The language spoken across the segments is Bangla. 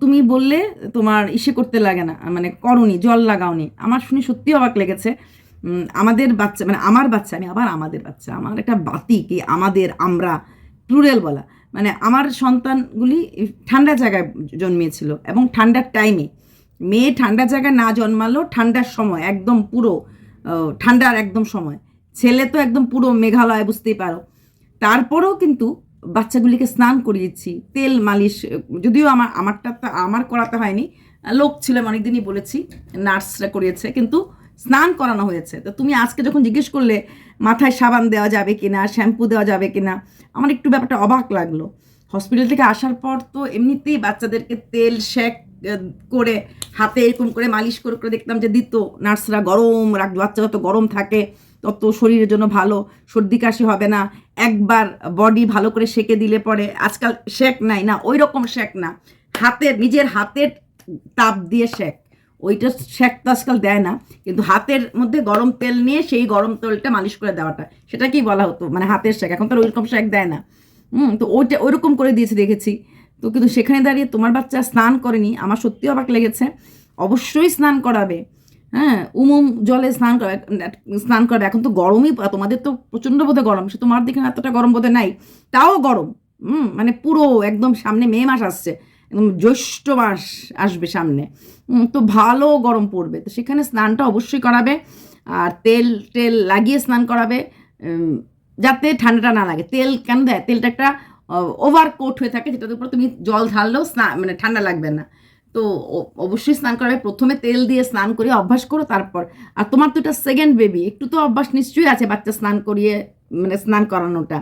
তুমি বললে তোমার ইসে করতে লাগে না মানে করনি, জল লাগাওনি। আমার শুনে সত্যি অবাক লেগেছে। আমাদের বাচ্চা মানে আমার বাচ্চা, আমি আবার আমাদের বাচ্চা, আমার একটা বাতি কি আমাদের আমরা প্লুরাল বলা। মানে আমার সন্তানগুলি ঠান্ডা জায়গায় জন্মিয়েছিল এবং ঠান্ডার টাইমে মেয়ে ঠান্ডা জায়গায় না জন্মালো, ঠান্ডার সময়, একদম পুরো ঠান্ডার একদম সময়। ছেলে তো একদম পুরো মেঘালয়, বুঝতেই পারো। তারপরেও কিন্তু বাচ্চাগুলিকে স্নান করিয়েছি তেল, মালিশ, যদিও আমার, আমারটা তো, আমার করাতে হয়নি, লোক ছিল, আমি অনেকদিনই বলেছি, নার্সরা করিয়েছে, কিন্তু স্নান করানো হয়েছে। তো তুমি আজকে যখন জিজ্ঞেস করলে, মাথায় সাবান দেওয়া যাবে কিনা, শ্যাম্পু দেওয়া যাবে কিনা, আমার একটু ব্যাপারটা অবাক লাগল। হসপিটাল থেকে আসার পর তো এমনিতেই বাচ্চাদেরকে তেল শেক করে হাতে এরকম করে মালিশ করে করে দেখতাম যে দিত, নার্সরা গরম রাখ বাচ্চা যত গরম থাকে তত শরীরের জন্য ভালো, সর্দি কাশি হবে না, একবার বডি ভালো করে সেকে দিলে পরে আজকাল শেক নাই না ওই রকম শেক না। হাতের নিজের হাতের তাপ দিয়ে শেক ওইটা শেক তো আজকাল দেয় না, কিন্তু হাতের মধ্যে গরম তেল নিয়ে সেই গরম তেলটা মালিশ করে দেওয়াটা সেটা কি বলা হতো মানে হাতের শেক এখন তো ওইরকম শেক দেয় না। হুম, তো ওইটা ওইরকম করে দিয়েছে, দেখেছি। তো কিন্তু সেখানে দাঁড়িয়ে তোমার বাচ্চা স্নান করেনি, আমার সত্যি অবাক লেগেছে, অবশ্যই স্নান করাবে। হ্যাঁ উমুম জলে স্নান করাবে স্নান করাবে এখন তো গরমই, তোমাদের তো প্রচণ্ড বোধে গরম সে তোমার দিকে এতটা গরম বোধে নাই, তাও গরম, হুম মানে পুরো একদম সামনে মে মাস আসছে, একদম জ্যৈষ্ঠ মাস আসবে সামনে তো ভালো গরম পড়বে, তো সেখানে স্নানটা অবশ্যই করাবে, আর তেল টেল লাগিয়ে স্নান করাবে যাতে ঠান্ডাটা না লাগে, তেল কেন দেয়, তেলটা একটা ওভার কোট হয়ে থাকে, যেটার উপর তুমি জল ঢাললেও স্নান মানে ঠান্ডা লাগবে না তো অবশ্যই স্নান করাবে প্রথমে তেল দিয়ে স্নান করিয়ে অভ্যাস করো, তারপর। আর তোমার তো এটা সেকেন্ড বেবি একটু তো অভ্যাস নিশ্চয়ই আছে বাচ্চা স্নান করিয়ে মানে স্নান করানোটা।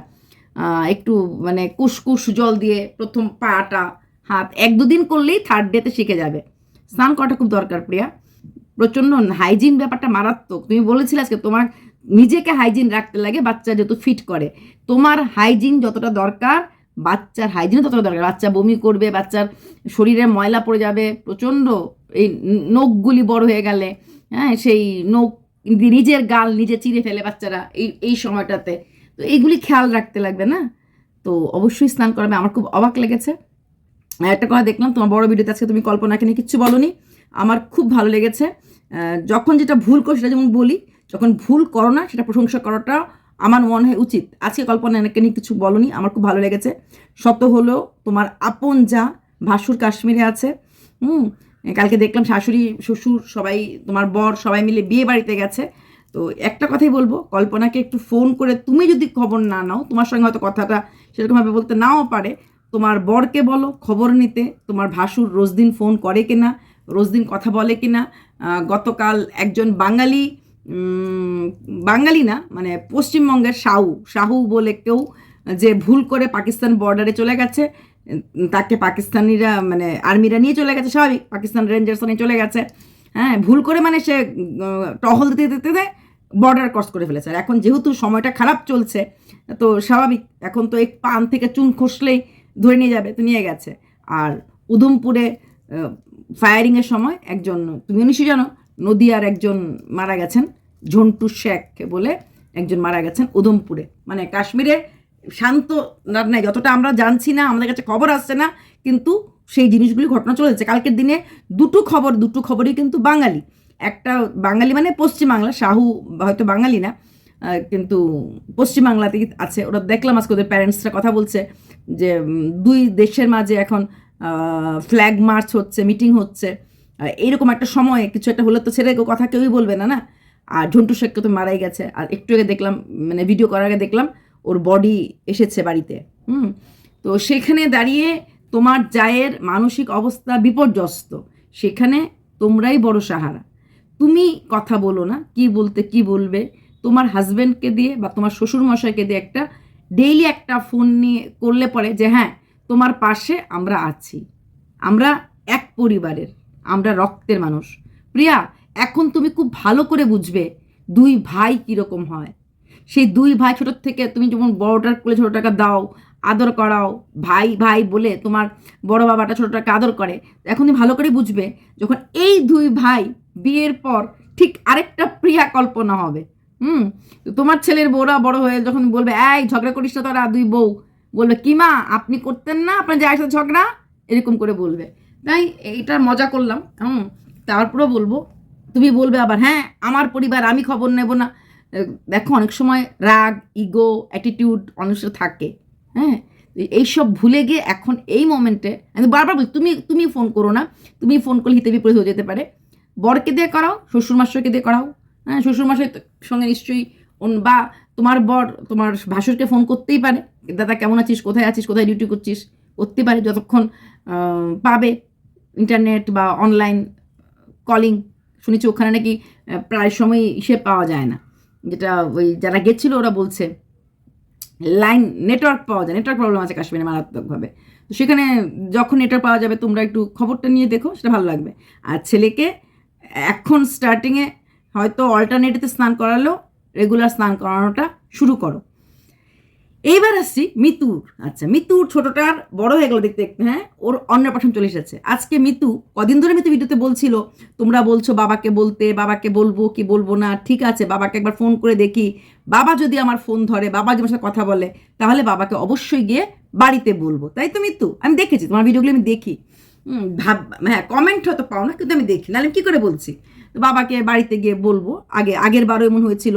একটু মানে কুসকুস জল দিয়ে প্রথম পাটা, হাত, এক দুদিন করলেই থার্ড ডেতে শিখে যাবে। স্নান করাটা খুব দরকার, প্রিয়া। প্রচণ্ড হাইজিন ব্যাপারটা মারাত্মক। তুমি বলেছিলে আজকে তোমার নিজেকে হাইজিন রাখতে লাগে, বাচ্চা যেহেতু ফিট করে। তোমার হাইজিন যতটা দরকার বাচ্চার হাইজিনও ততটা দরকার, বাচ্চা বমি করবে, বাচ্চার শরীরে ময়লা পড়ে যাবে, প্রচণ্ড এই নখগুলি বড় হয়ে গেলে হ্যাঁ সেই নখ নিজের গাল নিজে চিরে ফেলে বাচ্চারা এই এই সময়টাতে। তো এইগুলি খেয়াল রাখতে লাগবে না? তো অবশ্যই স্নান করাবে, আমার খুব অবাক লেগেছে। একটা কথা দেখলাম, তোমার বড় ভিডিওতে আজকে তুমি কল্পনাকে নিয়ে কিচ্ছু বলনি, আমার খুব ভালো লেগেছে। যখন যেটা ভুল করো, সেটা যেমন বলি, যখন ভুল করো না, সেটা প্রশংসা করাটা আমার মনে হয় উচিত। আজকে কল্পনাকে নিয়ে কিছু বলনি, আমার খুব ভালো লেগেছে। শত হলো, তোমার আপন যা, ভাসুর কাশ্মীরে আছে, হুম? কালকে দেখলাম শাশুড়ি, শ্বশুর, সবাই, তোমার বর, সবাই মিলে বিয়ে বাড়িতে গেছে। তো একটা কথাই বলব, কল্পনাকে একটু ফোন করে তুমি যদি খবর না নাও, তোমার সঙ্গে হয়তো কথাটা সেরকমভাবে বলতে নাও পারে, তোমার বরকে বলো খবর নিতে, তোমার ভাসুর রোজদিন ফোন করে কিনা রোজদিন কথা বলে কিনা গতকাল একজন বাঙালি বাঙালি না মানে পশ্চিমবঙ্গের শাহু শাহু বলে কেউ যে ভুল করে পাকিস্তান বর্ডারে চলে গেছে, তাকে পাকিস্তানিরা মানে আর্মিরা নিয়ে চলে গেছে, স্বাভাবিক, পাকিস্তান রেঞ্জার্স নিয়ে চলে গেছে। হ্যাঁ ভুল করে মানে সে টহল দিতে দিতে দিতে বর্ডার ক্রস করে ফেলেছে। আর এখন যেহেতু সময়টা খারাপ চলছে, তো স্বাভাবিক, এখন তো এক পান থেকে চুন খসলেই ধরে নিয়ে যাবে, তো নিয়ে গেছে। আর উধমপুরে ফায়ারিংয়ের সময় একজন, তুমি নিশ্চয়ই জানো, নদিয়ার একজন মারা গেছেন। ঝন্টু শেখকে বলে একজন মারা গেছেন উধমপুরে। মানে কাশ্মীরে শান্ত নাই যতটা আমরা জানছি না, আমাদের কাছে খবর আসছে না, কিন্তু সেই জিনিসগুলি ঘটনা চলেছে কালকের দিনে দুটো খবর, দুটো খবরই কিন্তু বাঙালি। একটা বাঙালি মানে পশ্চিমবাংলা, শাহু হয়তো বাঙালি না কিন্তু পশ্চিমবাংলাতেই আছে। ওরা দেখলাম আজকে ওদের প্যারেন্টসরা কথা বলছে যে দুই দেশের মাঝে এখন ফ্ল্যাগ মার্চ হচ্ছে মিটিং হচ্ছে। এইরকম একটা সময়ে, কিছু একটা হলে তো ছেড়ে কথা কেউই বলবে না না? আর ঝন্টু শেখকে তো মারাই গেছে। আর একটু আগে দেখলাম মানে ভিডিও করার আগে দেখলাম, ওর বডি এসেছে বাড়িতে। হুম? তো সেখানে দাঁড়িয়ে তোমার জায়ের মানসিক অবস্থা বিপর্যস্ত। সেখানে তোমরাই বড় সাহারা। তুমি কথা বলো না, কি বলতে কি বলবে। তোমার হাজব্যান্ডকে দিয়ে বা তোমার শ্বশুর মশাইকে দিয়ে একটা ডেইলি একটা ফোন নিয়ে করলে পরে যে হ্যাঁ তোমার পাশে আমরা আছি। আমরা এক পরিবারের, আমরা রক্তের মানুষ। প্রিয়া এখন তুমি খুব ভালো করে বুঝবে দুই ভাই কীরকম হয়। সেই দুই ভাই ছোটোর থেকে তুমি যেমন বড়টার কোলে ছোটোটাকে দাও, আদর করাও, ভাই ভাই বলে তোমার বড় বাবাটা ছোটোটাকে আদর করে, এখন তুমি ভালো করে বুঝবে যখন এই দুই ভাই বিয়ের পর ঠিক আরেকটা প্রিয়া কল্পনা হবে। হুম? তোমার ছেলের বউরা বড় হয়ে যখন বলবে, এই, ঝগড়া করিস না তোরা, দুই বউ। বলবে, কি মা, আপনি করতেন না? আপনার জায়ের সাথে ঝগড়া? এরকম করে বলবে। তাই এটা মজা করলাম। হুম? তারপরেও বলব তুমি বলবে আবার হ্যাঁ আমার পরিবার, আমি খবর নেব না। দেখো, অনেক সময় রাগ ইগো অ্যাটিটিউড সময় থাকে হ্যাঁ? এইসব ভুলে গিয়ে এখন এই মোমেন্টে আমি বারবার বলি তুমি তুমি ফোন করো না। তুমি ফোন করলে হিতে বিপরীত হয়ে যেতে পারে। বরকে দিয়ে করাও শ্বশুরমাশয়কে দিয়ে করাও হ্যাঁ? শ্বশুরমশাই সঙ্গে নিশ্চয়ই বা তোমার বর, তোমার ভাসুরকে ফোন করতেই পারে দাদা, কেমন আছিস? কোথায় আছিস? কোথায় ডিউটি করছিস? করতে পারে, যতক্ষণ পাবে ইন্টারনেট বা অনলাইন কলিং শুনেছি ওখানে নাকি প্রায় সময় ইসে পাওয়া যায় না। যেটা ওই যারা গেছিল ওরা বলছে, লাইন, নেটওয়ার্ক পাওয়া যায়, নেটওয়ার্ক প্রবলেম আছে কাশ্মীরে মারাত্মকভাবে। তো সেখানে যখন নেটওয়ার্ক পাওয়া যাবে, তোমরা একটু খবরটা নিয়ে দেখো, সেটা ভালো লাগবে। আর ছেলেকে এখন স্টার্টিংয়ে হয়তো অল্টারনেটিভে স্নান করালেও রেগুলার স্নান করানোটা শুরু করো। এইবার আসছি মিতুর আচ্ছা মিতুর ছোটটার, বড় হয়ে গেল দেখতে। দেখতে হ্যাঁ ওর অন্নপ্রাশন চলে এসেছে। আজকে মিতু, কদিন ধরে মিতু ভিডিওতে বলছিল, তোমরা বলছো বাবাকে বলতে, বাবাকে বলব কি বলব না, ঠিক আছে, বাবাকে একবার ফোন করে দেখি। বাবা যদি আমার ফোন ধরে, বাবা যদি আমার সাথে কথা বলে, তাহলে বাবাকে অবশ্যই গিয়ে বাড়িতে বলব। তাই তো মিতু, আমি দেখেছি, তোমার ভিডিওগুলো আমি দেখি। ভাব হ্যাঁ কমেন্ট হয়তো পাও না, কিন্তু আমি দেখি। নাহলে আমি কী করে বলছি? বাবাকে বাড়িতে গিয়ে বলব। আগে, আগের বারও এমন হয়েছিল।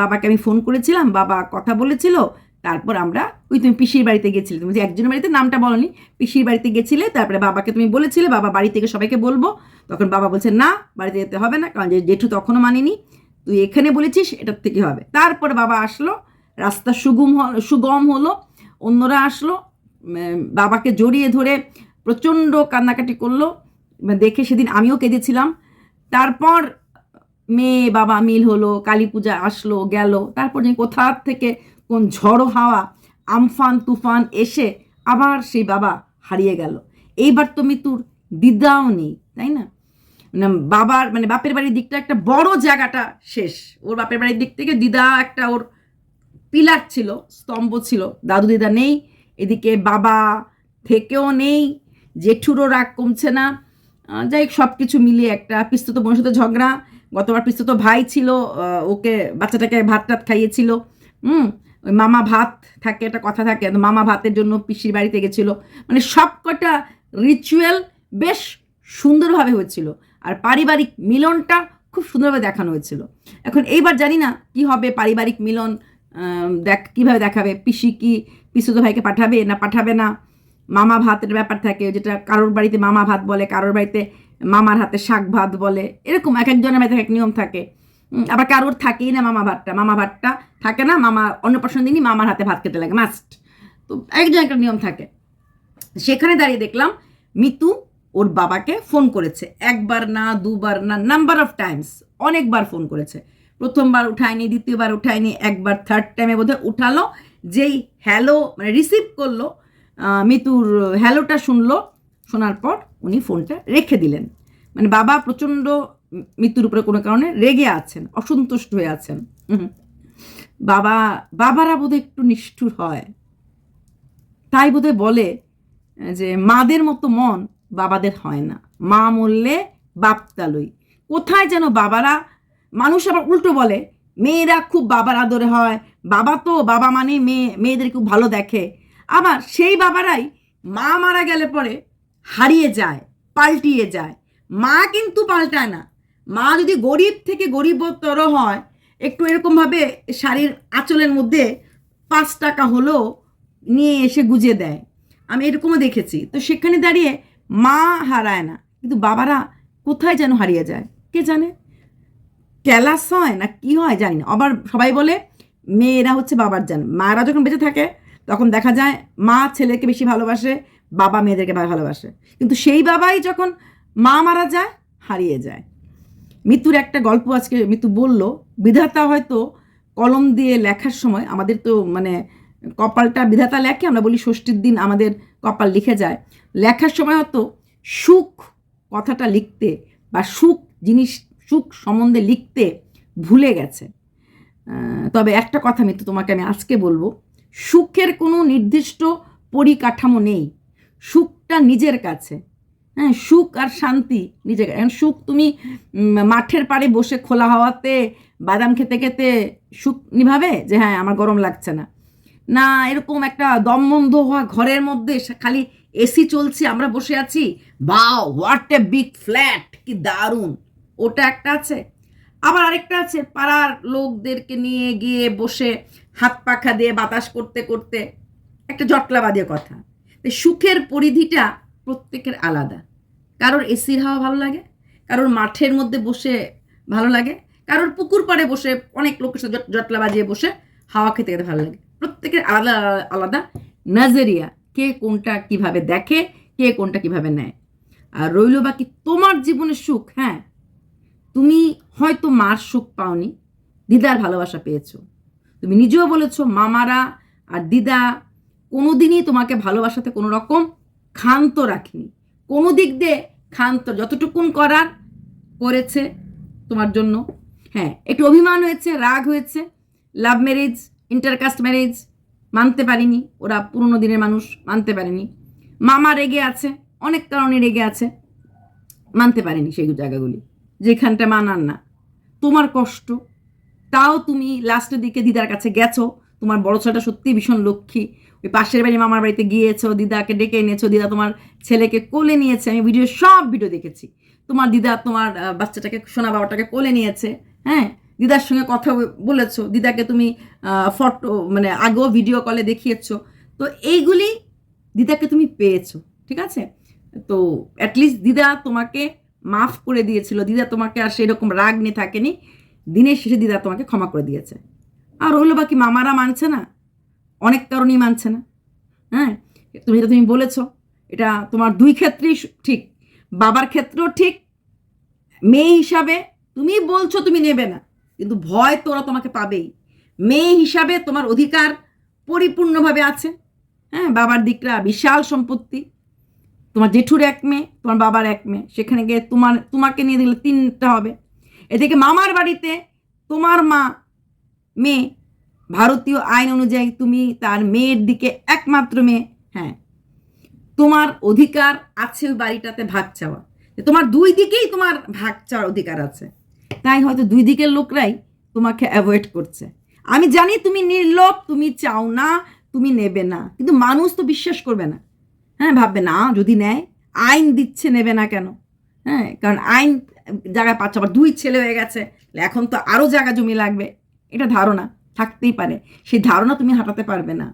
বাবাকে আমি ফোন করেছিলাম, বাবা কথা বলেছিল তারপর আমরা, ওই তুমি পিসির বাড়িতে গেছিলে, তুমি যে একজনের বাড়িতে নামটা বলনি, পিসির বাড়িতে গেছিলে, তারপরে বাবাকে তুমি বলেছিলে, বাবা বাড়ি থেকে সবাইকে বলব, তখন বাবা বলছে, না, বাড়িতে যেতে হবে না, কারণ যে জেঠু তখনও মানিনি, তুই এখানে বলেছিস, এটার থেকে হবে। তারপর বাবা আসলো, রাস্তা সুগম সুগম হলো, অন্যরা আসলো বাবাকে জড়িয়ে ধরে প্রচণ্ড কান্নাকাটি করল দেখে সেদিন আমিও কেঁদেছিলাম। তারপর মেয়ে, বাবা মিল হলো কালী পূজা আসলো, গেল, তারপর কোথা থেকে কোন ঝড়ো হাওয়া, আমফান, তুফান এসে আবার সেই বাবা হারিয়ে গেল। এইবার তো মৃত্যুর দিদাও নেই, তাই না? মানে বাবার মানে বাপের বাড়ির দিকটা একটা বড় জায়গাটা শেষ। ওর বাপের বাড়ির দিক থেকে দিদা একটা ওর পিলার ছিল, স্তম্ভ ছিল। দাদু দিদা নেই, এদিকে বাবা থেকেও নেই, জেঠুরও রাগ কমছে না। যাই সব কিছু মিলিয়ে একটা পিস্তুত বোনের সাথে ঝগড়া। গতবার পিস্তুত ভাই ছিল ওকে বাচ্চাটাকে ভাত টাত খাইয়েছিল। হুম ওই মামা ভাত থাকে, একটা কথা থাকে মামা ভাতের জন্য পিসির বাড়িতে গেছিল। মানে সব কটা রিচুয়াল বেশ সুন্দরভাবে হয়েছিল। আর পারিবারিক মিলনটা খুব সুন্দরভাবে দেখানো হয়েছিল। এখন এইবার জানি না কি হবে পারিবারিক মিলন দেখ, কীভাবে দেখাবে? পিসি কি পিসুতো ভাইকে পাঠাবে না পাঠাবে না? মামা ভাতের ব্যাপার থাকে, যেটা কারোর বাড়িতে মামা ভাত বলে, কারোর বাড়িতে মামার হাতে শাক ভাত বলে, এরকম এক একজনের বাড়িতে এক নিয়ম থাকে। আবার কারোর থাকেই না মামা ভাতটা। মামা ভাতটা থাকে না, মামা অন্নপ্রাশন দিনই মামার হাতে ভাত খেতে লাগে মাস্ট তো একজন একটা নিয়ম থাকে। সেখানে দাঁড়িয়ে দেখলাম মিতু ওর বাবাকে ফোন করেছে। একবার না, দুবার না নাম্বার অফ টাইমস অনেকবার ফোন করেছে। প্রথমবার উঠায়নি, দ্বিতীয়বার উঠায়নি, একবার থার্ড টাইমে বোধহয় উঠালো। যেই হ্যালো মানে রিসিভ করল মিতুর হ্যালোটা শুনলো, শোনার পর উনি ফোনটা রেখে দিলেন। মানে বাবা প্রচণ্ড মৃত্যুর উপরে কোনো কারণে রেগে আছেন, অসন্তুষ্ট হয়ে আছেন। বাবা, বাবারা বোধহয় একটু নিষ্ঠুর হয়। তাই বোধহয় বলে যে, মাদের মতো মন বাবাদের হয় না। মা মরলে বাপ তালুই। কোথায় যেন বাবারা, মানুষ আবার উল্টো বলে, মেয়েরা খুব বাবার আদরে হয়। বাবা তো, বাবা মানে মেয়ে, মেয়েদের খুব ভালো দেখে। আবার সেই বাবারাই মা মারা গেলে পরে হারিয়ে যায়, পাল্টিয়ে যায়। মা কিন্তু পাল্টায় না। মা যদি গরিব থেকে গরিবতর হয়, একটু এরকমভাবে শাড়ির আঁচলের মধ্যে পাঁচ টাকা হলেও নিয়ে এসে গুজে দেয়। আমি এরকমও দেখেছি। তো সেখানে দাঁড়িয়ে মা হারায় না। কিন্তু বাবারা কোথায় যেন হারিয়ে যায়? কে জানে? ক্যালাস হয় না কি হয় জানি না। আবার সবাই বলে, মেয়েরা হচ্ছে বাবার জান। মায়েরা যখন বেঁচে থাকে, তখন দেখা যায় মা ছেলেকে বেশি ভালোবাসে, বাবা মেয়েদেরকে ভালোবাসে। কিন্তু সেই বাবাই যখন মা মারা যায়, হারিয়ে যায়। মৃত্যুর একটা গল্প আজকে মৃত্যু বলল, বিধাতা হয়তো কলম দিয়ে লেখার সময় আমাদের তো মানে কপালটা, বিধাতা লেখে, আমরা বলি ষষ্ঠীর দিন আমাদের কপাল লিখে যায়। লেখার সময় হয়তো সুখ কথাটা লিখতে বা সুখ জিনিস, সুখ সম্বন্ধে লিখতে ভুলে গেছে। তবে একটা কথা মৃত্যু তোমাকে আমি আজকে বলব, সুখের কোনো নির্দিষ্ট পরিকাঠামো নেই। সুখটা নিজের কাছে। হ্যাঁ সুখ আর শান্তি কাছে। এখন সুখ তুমি মাঠের পাড়ে বসে খোলা হাওয়াতে, বাদাম খেতে খেতে সুখ নিভাবে যে হ্যাঁ আমার গরম লাগছে না। না, এরকম একটা দমবন্ধ হওয়া ঘরের মধ্যে খালি এসি চলছে, আমরা বসে আছি বা হোয়াট এ বিগ ফ্ল্যাট কি দারুণ। ওটা একটা আছে। আবার আরেকটা আছে, পাড়ার লোকদেরকে নিয়ে গিয়ে বসে হাত পাখা দিয়ে বাতাস করতে করতে, একটা জটলাবাদীয় কথা। তো সুখের পরিধিটা প্রত্যেকের আলাদা। কারোর এসির হাওয়া ভালো লাগে, কারোর মাঠের মধ্যে বসে ভালো লাগে, কারোর পুকুর পাড়ে বসে অনেক লোকের সাথে জট- জটলা বাজিয়ে বসে হাওয়া খেতে খেতে ভালো লাগে। প্রত্যেকের আলাদা আলাদা নাজেরিয়া, কে কোনটা কীভাবে দেখে, কে কোনটা কীভাবে নেয়। আর রইল বাকি তোমার জীবনের সুখ হ্যাঁ? তুমি হয়তো মার সুখ পাওনি, দিদার ভালোবাসা পেয়েছ। তুমি নিজেও বলেছ, মামারা আর দিদা কোনোদিনই তোমাকে ভালোবাসাতে কোনো রকম ক্ষান্ত রাখিনি। কোনো দিক দিয়ে ক্ষান্ত, যতটুকুন করার করেছে তোমার জন্য। হ্যাঁ একটু অভিমান হয়েছে, রাগ হয়েছে। লাভ ম্যারেজ ইন্টারকাস্ট ম্যারেজ মানতে পারিনি। ওরা পুরনো দিনের মানুষ, মানতে পারেনি। মামা রেগে আছে, অনেক কারণে রেগে আছে। মানতে পারেনি সেই জায়গাগুলি, যেখানটা মানার না। তোমার কষ্ট, তাও তুমি লাস্টের দিকে দিদার কাছে গেছো তোমার বড় ছেলেটা সত্যি ভীষণ লক্ষ্মী। ওই পাশের বাড়ি মামার বাড়িতে গিয়েছো, দিদাকে ডেকে এনেছো, দিদা তোমার ছেলেকে কোলে নিয়েছে। আমি ভিডিও সব ভিডিও দেখেছি। তোমার দিদা তোমার বাচ্চাটাকে, সোনা বাবাটাকে কোলে নিয়েছে। হ্যাঁ? দিদার সঙ্গে কথা বলেছ। দিদাকে তুমি ফটো মানে আগেও ভিডিও কলে দেখিয়েছো। তো এইগুলি দিদাকে তুমি পেয়েছ, ঠিক আছে? তো অ্যাটলিস্ট দিদা তোমাকে মাফ করে দিয়েছিল। দিদা তোমাকে আর সেরকম রাগ নিয়ে থাকেনি। দিনের শেষে দিদা তোমাকে ক্ষমা করে দিয়েছে। আর হলো বাকি মামারা মানছে না? অনেক কারণেই মানছে না। হ্যাঁ? তুমি যেটা তুমি বলেছ, এটা তোমার দুই ক্ষেত্রেই ঠিক। বাবার ক্ষেত্রেও ঠিক, মেয়ে হিসাবে তুমি বলছো তুমি নেবে না, কিন্তু ভয় তোরা তোমাকে পাবেই। মেয়ে হিসাবে তোমার অধিকার পরিপূর্ণভাবে আছে। হ্যাঁ? বাবার দিকরা বিশাল সম্পত্তি। তোমার জেঠুর এক মেয়ে, তোমার বাবার এক মেয়ে। সেখানে গিয়ে তোমার তোমাকে নিয়ে দিলে তিনটা হবে। এদিকে মামার বাড়িতে তোমার মা মেয়ে। ভারতীয় আইন অনুযায়ী তুমি তার মেয়ের দিকে একমাত্র মেয়ে। হ্যাঁ। তোমার অধিকার আছে ওই বাড়িটাতে ভাগ চাওয়া। তোমার দুই দিকেই তোমার ভাগ চাওয়ার অধিকার আছে। তাই হয়তো দুই দিকের লোকরাই তোমাকে অ্যাভয়েড করছে। আমি জানি তুমি নির্লোভ, তুমি চাও না, তুমি নেবে না। কিন্তু মানুষ তো বিশ্বাস করবে না। হ্যাঁ ভাববে না, যদি নেয়, আইন দিচ্ছে নেবে না কেন? হ্যাঁ কারণ আইন জায়গায় পাচ্ছে আবার দুই ছেলে হয়ে গেছে। এখন তো আরও জায়গা জমি লাগবে। এটা ধারণা থাকতেই পারে। সেই ধারণা তুমি হাঁটাতে পারবে না।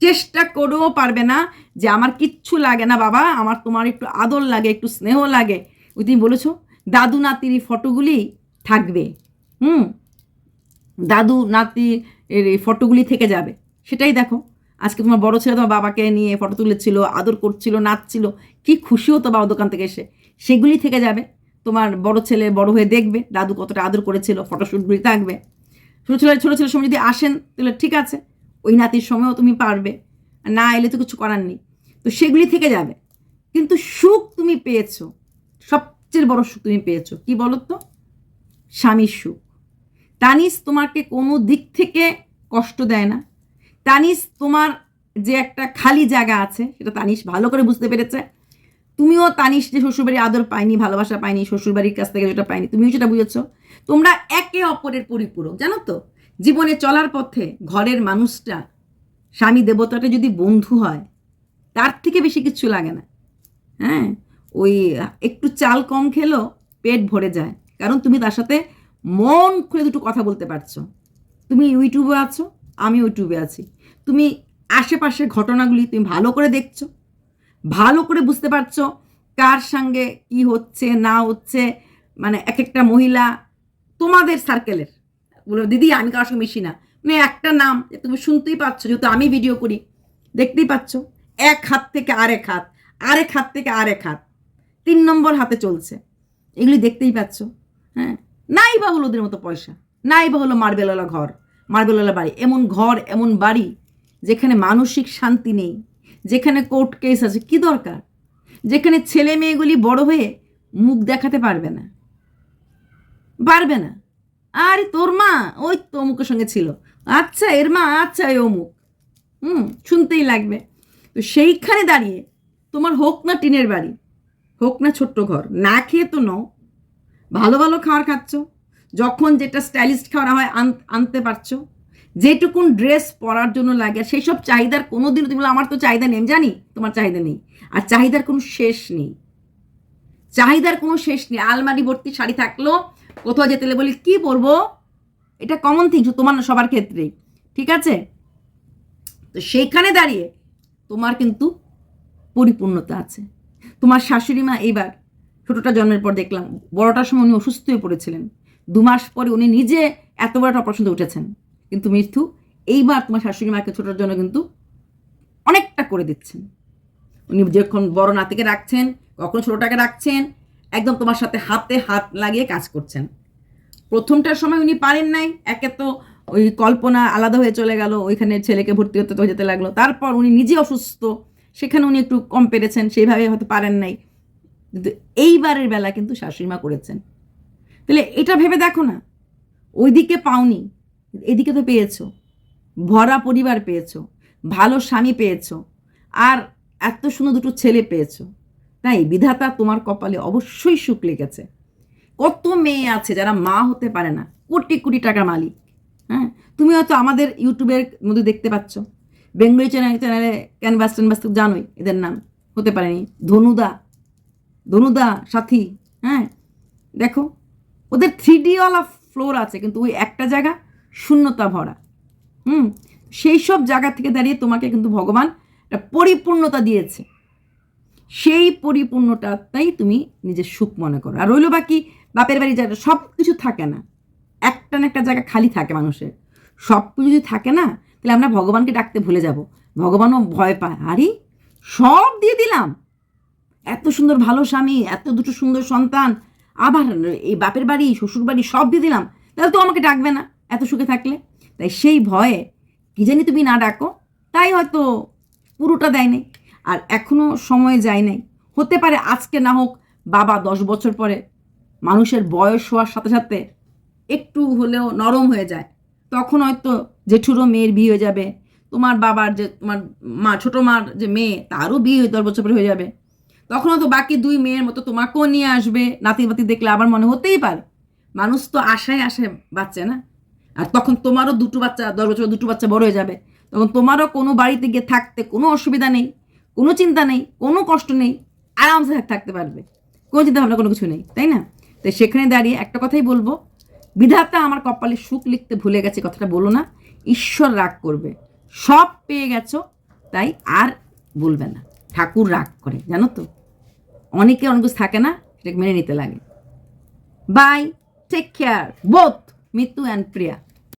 চেষ্টা করেও পারবে না যে আমার কিচ্ছু লাগে না বাবা, আমার তোমার একটু আদর লাগে, একটু স্নেহ লাগে। ওই তুমি বলেছ, দাদু নাতির ফটোগুলি থাকবে। হুম? দাদু নাতি এর ফটোগুলি থেকে যাবে। সেটাই দেখো। আজকে তোমার বড় ছেলে তোমার বাবাকে নিয়ে ফটো তুলেছিল, আদর করছিল, নাচছিল। কি খুশি হতো বাবা দোকান থেকে এসে। সেগুলি থেকে যাবে। তোমার বড় ছেলে বড় হয়ে দেখবে দাদু কতটা আদর করেছিল ফটোশ্যুটগুলি থাকবে। ছোটো ছেলে, ছোটো ছেলের সময় যদি আসেন, তাহলে ঠিক আছে। ওই নাতির সময়ও তুমি পারবে। আর না এলে তো কিছু করার নেই। তো সেগুলি থেকে যাবে। কিন্তু সুখ তুমি পেয়েছ। সবচেয়ে বড় সুখ তুমি পেয়েছ। কি বলো তো স্বামীর সুখ। তানিস তোমাকে কোনো দিক থেকে কষ্ট দেয় না। তানিস তোমার যে একটা খালি জায়গা আছে, সেটা তানিস ভালো করে বুঝতে পেরেছে। তুমিও তানিস যে শ্বশুরবাড়ির আদর পাইনি ভালোবাসা পাইনি শ্বশুরবাড়ির কাছ থেকে যেটা পাইনি তুমিও সেটা বুঝেছ? তোমরা একে অপরের পরিপূরক, জানো তো? জীবনে চলার পথে ঘরের মানুষটা, স্বামী দেবতাটা যদি বন্ধু হয়, তার থেকে বেশি কিছু লাগে না। হ্যাঁ? ওই একটু চাল কম খেলো, পেট ভরে যায়। কারণ তুমি তার সাথে মন খুলে দুটো কথা বলতে পারছ। তুমি ইউটিউবে আছো, আমি ইউটিউবে আছি। তুমি আশেপাশের ঘটনাগুলি তুমি ভালো করে দেখছ। ভালো করে বুঝতে পারছ কার সঙ্গে কি হচ্ছে, না হচ্ছে। মানে এক একটা মহিলা তোমাদের সার্কেলের বলো, দিদি, আমি কারোর সঙ্গে মিশি না। মানে একটা নাম তুমি শুনতেই পাচ্ছ, যেহেতু আমি ভিডিও করি, দেখতেই পাচ্ছ। এক হাত থেকে আরেক হাত আরেক হাত থেকে আরেক হাত, তিন নম্বর হাতে চলছে। এগুলি দেখতেই পাচ্ছ হ্যাঁ? নাই বা হলো ওদের মতো পয়সা, নাই বা হলো মার্বেলওয়ালা ঘর, মার্বেলওয়ালা বাড়ি। এমন ঘর, এমন বাড়ি যেখানে মানসিক শান্তি নেই। যেখানে কোর্ট কেস আছে, কি দরকার? যেখানে ছেলে মেয়েগুলি বড় হয়ে মুখ দেখাতে পারবে না। পারবে না। আরে তোর মা, ওই তো অমুকের সঙ্গে ছিল। আচ্ছা এর মা আচ্ছা এই অমুক। হুম, শুনতেই লাগবে। তো সেইখানে দাঁড়িয়ে তোমার হোক না টিনের বাড়ি, হোক না ছোট্ট ঘর, না খেয়ে তো নও। ভালো ভালো খাবার খাচ্ছ। যখন যেটা স্টাইলিশ খাওয়া হয়, আন- আনতে পারছ। যেটুকুন ড্রেস পরার জন্য লাগে সেই সব চাহিদার কোনো দিন তুমি আমার তো চাহিদা নেই জানি তোমার চাহিদা নেই। আর চাহিদার কোনো শেষ নেই। চাহিদার কোনো শেষ নেই। আলমারি, ভর্তি, শাড়ি থাকল, কোথাও যেতে বলি, কি পরবো? এটা কমন থিংস তোমার সবার ক্ষেত্রেই ঠিক আছে? তো সেইখানে দাঁড়িয়ে তোমার কিন্তু পরিপূর্ণতা আছে। তোমার শাশুড়ি মা এইবার ছোটোটা জন্মের পর দেখলাম, বড়টার সময় উনি অসুস্থ হয়ে পড়েছিলেন। দু মাস পরে উনি নিজে এত বড় একটা অপারেশন উঠেছেন। কিন্তু মৃত্যু এইবার তোমার শাশুড়ি মাকে ছোটোর জন্য কিন্তু অনেকটা করে দিচ্ছেন। উনি যখন বড় নাতিকে রাখছেন কখনো ছোটোটাকে রাখছেন একদম তোমার সাথে হাতে হাত লাগিয়ে কাজ করছেন। প্রথমটার সময় উনি পারেন নাই, একে তো ওই কল্পনা আলাদা হয়ে চলে গেল, ওইখানে ছেলেকে ভর্তি হতে যেতে লাগল। তারপর উনি নিজে অসুস্থ, সেখানে উনি একটু কম পেরেছেন, সেইভাবে হয়তো পারেন নাই। কিন্তু এইবারের বেলা কিন্তু শাশুড়িমা করেছেন। তাহলে এটা ভেবে দেখো না, ওইদিকে পাওনি এদিকে তো পেয়েছ। ভরা পরিবার পেয়েছ। ভালো স্বামী পেয়েছ। আর এত সুন্দর দুটো ছেলে পেয়েছ। তাই বিধাতা তোমার কপালে অবশ্যই সুখ লেগেছে। কত মেয়ে আছে যারা মা হতে পারে না। কোটি কোটি টাকার মালিক। হ্যাঁ? তুমি হয়তো আমাদের ইউটিউবের মধ্যে দেখতে পাচ্ছ। বেঙ্গলি চ্যানেল চ্যানেলে ক্যানভাস ট্যানভাস তো জানোই এদের নাম। হতে পারেনি। ধনুদা। ধনুদা সাথী। হ্যাঁ? দেখো, ওদের থ্রি ডিওয়ালা ফ্লোর আছে, কিন্তু ওই একটা জায়গা শূন্যতা ভরা। হুম? সেই সব জায়গা থেকে দাঁড়িয়ে তোমাকে কিন্তু ভগবান একটা পরিপূর্ণতা দিয়েছে। সেই পরিপূর্ণটাতেই তুমি নিজের সুখ মনে করো। আর রইল বাকি, বাপের বাড়ি জায়গা সব কিছু থাকে না। একটা না একটা জায়গা খালি থাকে মানুষের। সব কিছু যদি থাকে না, তাহলে আমরা ভগবানকে ডাকতে ভুলে যাব। ভগবানও ভয় পায়। আরে, সব দিয়ে দিলাম। এত সুন্দর ভালো স্বামী, এত দুটো সুন্দর সন্তান, আবার এই বাপের বাড়ি শ্বশুর বাড়ি সব দিয়ে দিলাম। তাহলে তো আমাকে ডাকবে না। এত সুখে থাকলে? তাই সেই ভয়ে কি জানি তুমি না ডাকো, তাই হয়তো পুরোটা দেয় নাই। আর এখনও সময় যায় নাই। হতে পারে আজকে না হোক বাবা দশ বছর পরে মানুষের বয়স হওয়ার সাথে সাথে একটু হলেও নরম হয়ে যায়। তখন হয়তো জেঠুরও মেয়ের বিয়ে হয়ে যাবে। তোমার বাবার যে, তোমার মা, ছোটো মার যে মেয়ে, তারও বিয়ে দশ বছর পরে হয়ে যাবে। তখন হয়তো বাকি দুই মেয়ের মতো তোমাকেও নিয়ে আসবে। নাতি বাতি দেখলে আবার মনে হতেই পারে। মানুষ তো আশায় আশায় বাচ্চা না। আর তখন তোমারও দুটো বাচ্চা, দশ বছর দুটো বাচ্চা বড় হয়ে যাবে। তখন তোমারও কোনো বাড়িতে গিয়ে থাকতে কোনো অসুবিধা নেই, কোনো চিন্তা নেই, কোনো কষ্ট নেই, আরামসে থাকতে পারবে। কোনো চিন্তা ভাবনা, কোনো কিছু নেই, তাই না? তাই সেখানে দাঁড়িয়ে একটা কথাই বলব, বিধাতা আমার কপালে সুখ লিখতে ভুলে গেছে, কথাটা বলো না, ঈশ্বর রাগ করবে। সব পেয়ে গেছো, তাই আর বলবে না। ঠাকুর রাগ করে, জানো তো? অনেকে অনেক থাকে না, সেটাকে মেনে নিতে লাগে। Bye take care both মৃত্যু অ্যান্ড প্রিয়া